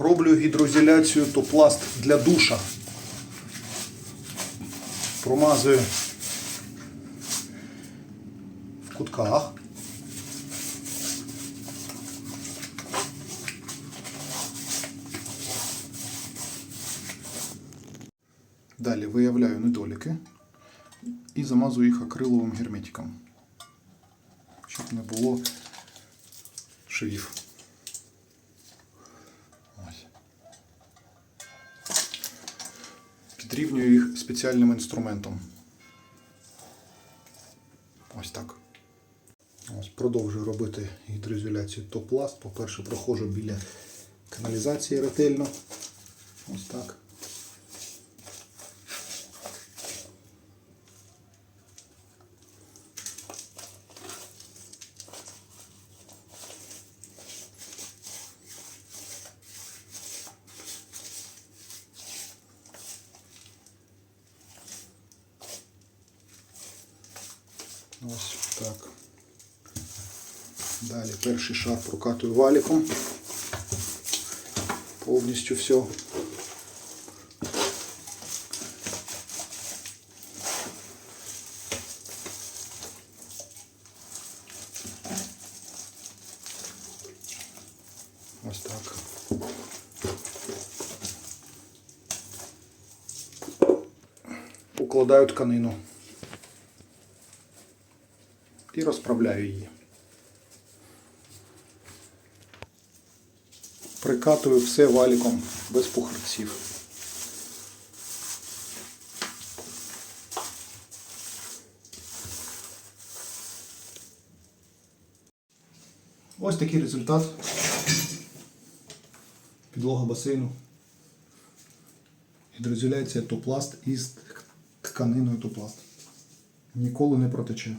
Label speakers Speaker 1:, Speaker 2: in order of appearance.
Speaker 1: Роблю гідроізоляцію топласт для душа. Промазую в кутках. Далі виявляю недоліки і замазую їх акриловим герметиком, щоб не було швів. Підрівнюю їх спеціальним інструментом. Ось так. Ось продовжую робити гідроізоляцію топ-пласт. По-перше, проходжу біля каналізації ретельно. Ось так. Ось так. Далі перший шар прокатую валіком. Повністю все. Ось так. Укладаю тканину І розправляю її. Прикатую все валіком без пухарців. Ось такий результат. Підлога басейну. Гідроізоляція топласт із тканиною топласт. Ніколи не протече.